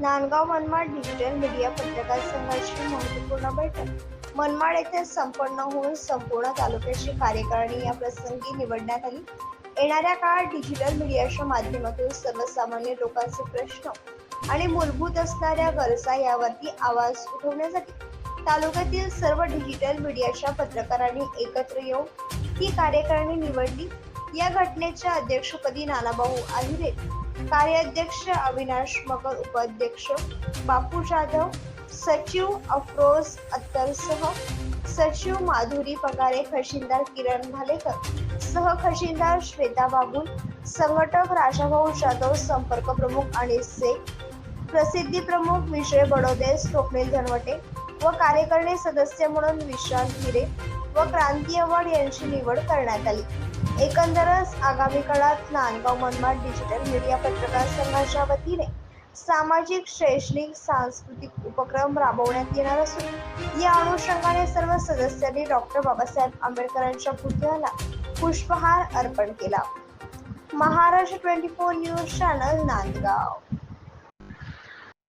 Nandgaon Manmad digital media पत्रकार संघाची महत्त्वपूर्ण बैठक. मनमाड येथे संपन्न होऊन संपूर्ण तालुक्याची कार्यकारिणी या प्रसंगी निवडण्यात आली. येणाऱ्या काळात डिजिटल मीडियाच्या माध्यमातून सर्वसामान्य लोकांचे प्रश्न आणि मूलभूत असणाऱ्या गरजा यावरती आवाज उठवण्यासाठी तालुक्यातील सर्व डिजिटल मीडियाच्या पत्रकारांनी एकत्र येऊन ही कार्यकारिणी निवडली. या घटनेच्या अध्यक्षपदी नानाभाऊ आहिरे कार्याध्यक्ष अविनाश मगर उपाध्यक्ष बापू जाधव सचिव अफरोज अत्तरसह सचिव माधुरी पगारे खशिनदार किरण भालेकर सह खशिनदार श्वेता बाबुल संघटक राजाभाऊ जाधव संपर्क प्रमुख अनिस शेख प्रसिद्धी प्रमुख विजय बडोदे स्वप्नील धनवटे व कार्यकारिणी सदस्य म्हणून विशाल हिरे व क्रांती अवॉर्ड यांची निवड करण्यात आली. एकंदरच आगामी काळात नांदगाव मनमाड डिजिटल मीडिया पत्रकार संघाच्या वतीने सामाजिक शैक्षणिक सांस्कृतिक उपक्रम राबवण्यात येणार असून या अनुषंगाने सर्व सदस्यांनी डॉक्टर बाबासाहेब आंबेडकरांच्या पुतळ्याला पुष्पहार अर्पण केला. Maharashtra twenty four news channel Nandgaon.